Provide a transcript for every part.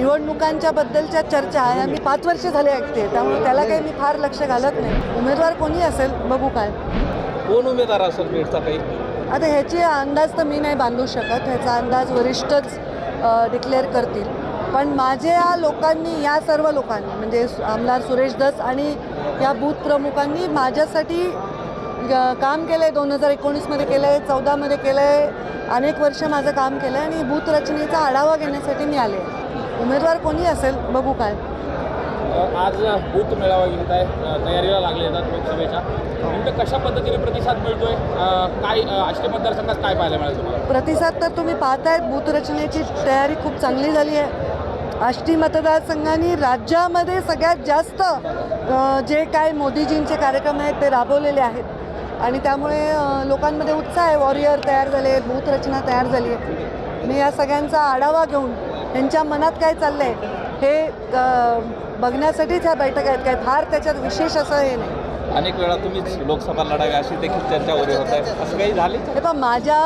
निवडणुकांच्या बद्दलच्या चर्चा ह्या मी पाच वर्ष झाले ऐकते. त्यामुळे त्याला काही मी फार लक्ष घालत नाही. उमेदवार कोणी असेल बघू काय. कोण उमेदवार असेल बीडचा काही आता ह्याची अंदाज तर मी नाही बांधू शकत. ह्याचा अंदाज वरिष्ठच डिक्लेअर करतील. पण माझ्या लोकांनी या सर्व लोकांनी म्हणजे आमदार सुरेश दस आणि या बूथ प्रमुखांनी माझ्यासाठी काम केलं आहे दोन हजार एकोणीसमध्ये केलं आहे चौदामध्ये केलं आहे अनेक वर्ष माझं काम केलं आहे आणि बूथ रचनेचा आढावा घेण्यासाठी मी आले. उमेदवार कोणी असेल? बघू काय. आज बूथ मेळावा घेत आहे. तयारीला लागले येतात लोकसभेच्या. नेमकं कशा पद्धतीने प्रतिसाद मिळतोय? काय आष्टी मतदारसंघात काय पाहायला मिळालं तुम्हाला? प्रतिसाद तर तुम्ही पाहतायत. बूथ रचनेची तयारी खूप चांगली झाली आहे. आष्टी मतदारसंघांनी राज्यामध्ये सगळ्यात जास्त जे काय मोदीजींचे कार्यक्रम आहेत ते राबवलेले आहेत. आणि त्यामुळे लोकांमध्ये उत्साह आहे. वॉरियर तयार झाले बूथ रचना तयार झाली आहे मी या सगळ्यांचा आढावा घेऊन त्यांच्या मनात काय चाललं आहे हे बघण्यासाठीच ह्या बैठक आहेत. काय फार त्याच्यात विशेष असं हे नाही. अनेक वेळा तुम्हीच लोकसभा लढावी अशी देखील चर्चा वगैरे होत आहे. असं काही झाली? हे पण माझ्या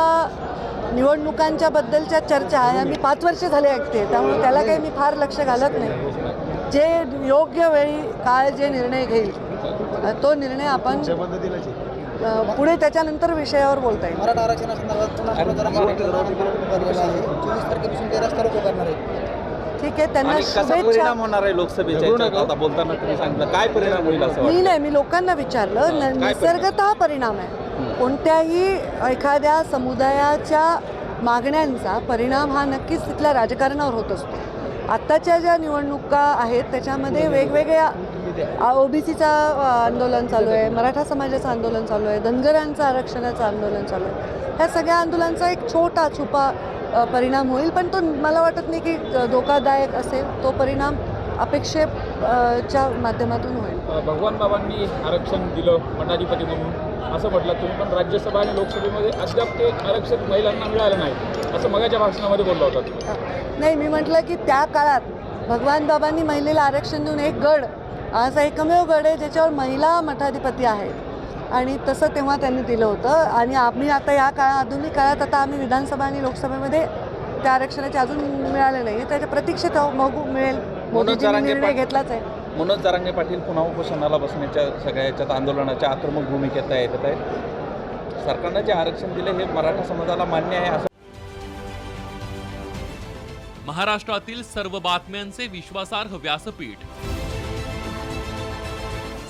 निवडणुकांच्या बद्दलच्या चर्चा ह्या मी पाच वर्ष झाले ऐकते त्यामुळे त्याला काही मी फार लक्ष घालत नाही. जे योग्य वेळी काळ जे निर्णय घेईल तो निर्णय आपण पुढे त्याच्यानंतर विषयावर बोलता येईल. मराठा ठीक आहे त्यांना शुभेच्छा परिणाम होणार आहे लोकसभेच्या बोलताना तुम्ही सांगितलं. काय परिणाम होईल असं मी नाही मी लोकांना विचारलं निसर्गतः परिणाम आहे. कोणत्याही एखाद्या समुदायाच्या मागण्यांचा परिणाम हा नक्कीच तिथल्या राजकारणावर होत असतो. आत्ताच्या ज्या निवडणुका आहेत त्याच्यामध्ये वेगवेगळ्या ओबीसीचं आंदोलन चालू आहे मराठा समाजाचं आंदोलन चालू आहे धनगरांचं आरक्षणाचं आंदोलन चालू आहे. ह्या सगळ्या आंदोलनांचा एक छोटा छुपा परिणाम होईल पण तो मला वाटत नाही की धोकादायक असेल. तो परिणाम अपेक्षेच्या माध्यमातून होईल. भगवान बाबांनी आरक्षण दिलं मठाधिपती म्हणून. असं म्हटलं तुम्ही पण राज्यसभा आणि लोकसभेमध्ये अद्याप ते आरक्षण महिलांना मिळालं नाही असं मगाच्या भाषणामध्ये बोलला होता. नाही मी म्हटलं की त्या काळात भगवान बाबांनी महिलेला आरक्षण देऊन एक गड असा एकमेव गड आहे ज्याच्यावर महिला मठाधिपती आहेत. आणि तसं तेव्हा त्यांनी दिलं होतं. आणि आम्ही आता या काळा आधुनिक काळात आता आम्ही विधानसभा आणि लोकसभेमध्ये त्या आरक्षणाचे अजून मिळाले नाही त्याच्या प्रतीक्षेत आहोत, बघू मिळेल. मोदीजींनी जरांगे निर्णय पाटील- घेतलाच आहे. मनोज जरांगे पाटील पुन्हा उपोषणाला बसण्याच्या सगळ्या याच्यात आंदोलनाच्या आक्रमक भूमिकेत येत आहे सरकारनं जे आरक्षण दिले हे मराठा समाजाला मान्य आहे असं महाराष्ट्रातील सर्व बातम्यांचे विश्वासार्ह व्यासपीठ